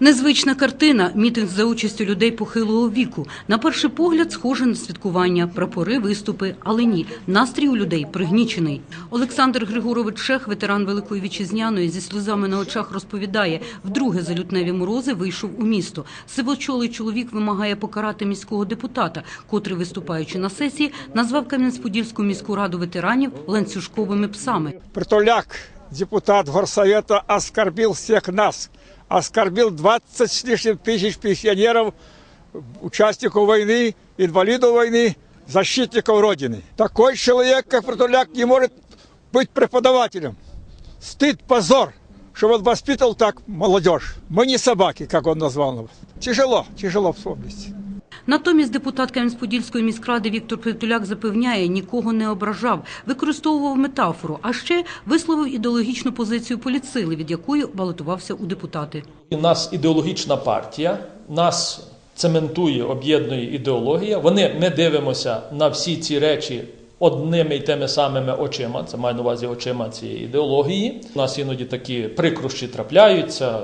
Незвична картина – мітинг за участю людей похилого віку. На перший погляд схоже на святкування, прапори, виступи, але ні, настрій у людей пригнічений. Олександр Григорович Шех, ветеран Великої Вітчизняної, зі сльозами на очах розповідає, вдруге за лютневі морози вийшов у місто. Сивочолий чоловік вимагає покарати міського депутата, котрий, виступаючи на сесії, назвав Кам'янець-Подільську міську раду ветеранів ланцюжковими псами. Притуляк, депутат горсовета, оскорбил всех нас. Оскорбил 20 с лишним тысяч пенсионеров, участников войны, инвалидов войны, защитников Родины. Такой человек, как Притуляк, не может быть преподавателем. Стыд, позор, что он воспитал так молодежь. Мы не собаки, как он назвал нас. Тяжело, тяжело вспомнить. Натомість депутат Кам'янець-Подільської міськради Віктор Притуляк запевняє, нікого не ображав, використовував метафору, а ще висловив ідеологічну позицію політсили, від якої балотувався у депутати. У нас ідеологічна партія, нас цементує, об'єднує ідеологія. Вони ми дивимося на всі ці речі одними й тими самими очима. Це маю на увазі очима цієї ідеології. У нас іноді такі прикрощі трапляються.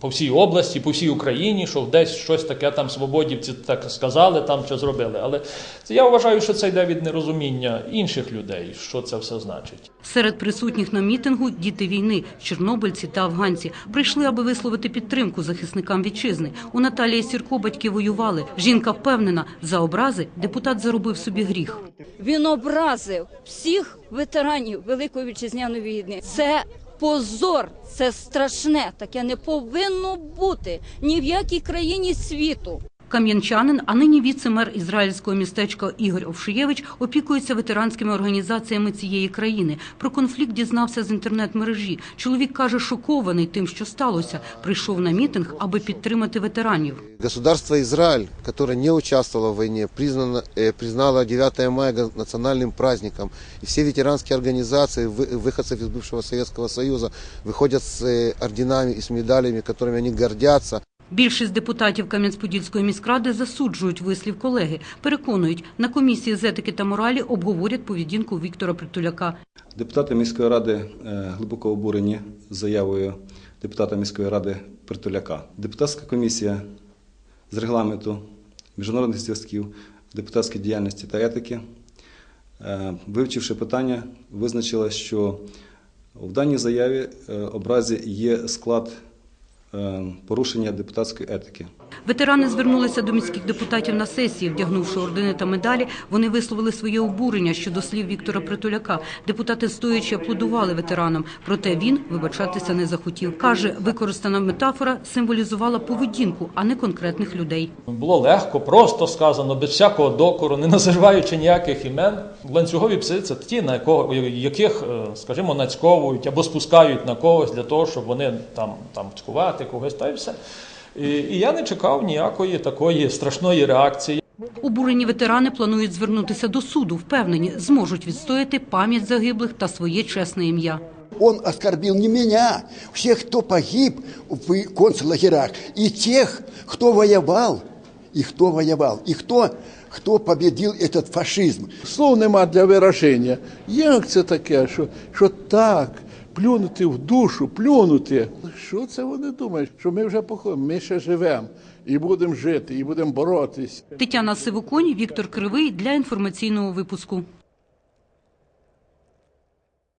По всій області, по всій Україні, що десь щось таке там свободівці так сказали, там що зробили. Але це я вважаю, що це йде від нерозуміння інших людей, що це все значить. Серед присутніх на мітингу діти війни, чорнобильці та афганці прийшли, аби висловити підтримку захисникам вітчизни. У Наталії Сірко батьки воювали. Жінка впевнена, за образи депутат заробив собі гріх. Він образив всіх ветеранів Великої вітчизняної війни. Це позор, це страшне. Таке не повинно бути ні в якій країні світу. Кам'янчанин, а нині віце-мер ізраїльського містечка Ігор Овшиєвич опікується ветеранськими організаціями цієї країни. Про конфлікт дізнався з інтернет-мережі. Чоловік каже, шокований тим, що сталося. Прийшов на мітинг, аби підтримати ветеранів. Государство Израиль, которое не участвовало в войне, признано, э, признало 9 мая го- национальным праздником. И все ветеранские организации, вы- выходцев из бывшего Советского Союза, выходят с э, орденами и с медалями, которыми они гордятся. Більшість депутатів Кам'янець-Подільської міськради засуджують вислів колеги. Переконують, на комісії з етики та моралі обговорять поведінку Віктора Притуляка. Депутати міської ради е, глибоко обурені заявою депутата міської ради Притуляка. Депутатська комісія з регламенту міжнародних зв'язків, депутатської діяльності та етики, е, вивчивши питання, визначила, що в даній заяві е, образі є склад порушення депутатської етики. Ветерани звернулися до міських депутатів на сесії, вдягнувши ордени та медалі. Вони висловили своє обурення щодо слів Віктора Притуляка. Депутати стоячи аплодували ветеранам, проте він вибачатися не захотів. Каже, використана метафора символізувала поведінку, а не конкретних людей. Було легко, просто сказано, без всякого докору, не називаючи ніяких імен. Ланцюгові пси це ті, на якого, яких, е, скажімо, нацьковують або спускають на когось для того, щоб вони там, там цькувати когось та й все. І, і я не чекав ніякої такої страшної реакції. Обурені ветерани планують звернутися до суду. Впевнені, зможуть відстояти пам'ять загиблих та своє чесне ім'я. Он оскорбил не меня, всех, кто погиб в концлагерях, и тех, кто воевал, и кто воевал, и кто, кто победил этот фашизм. Слов нема для вираження. Як це таке, що, що так, плюнути в душу, плюнути? Що це вони думають? Що ми вже походимо, ми ще живемо і будемо жити, і будемо боротись. Тетяна Сивоконь, Віктор Кривий для інформаційного випуску.